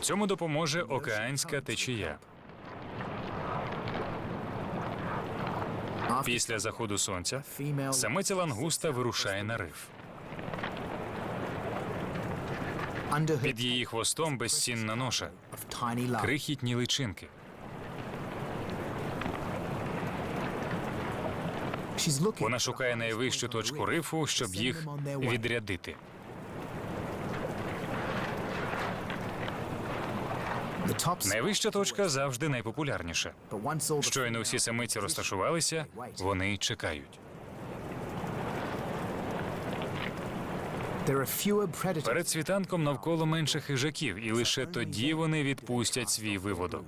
Цьому допоможе океанська течія. Після заходу сонця самиця лангуста вирушає на риф. Під її хвостом безцінна ноша, крихітні личинки. Вона шукає найвищу точку рифу, щоб їх відрядити. Найвища точка завжди найпопулярніша. Щойно всі самиці розташувалися, вони чекають. Перед світанком навколо менше хижаків, і лише тоді вони відпустять свій виводок.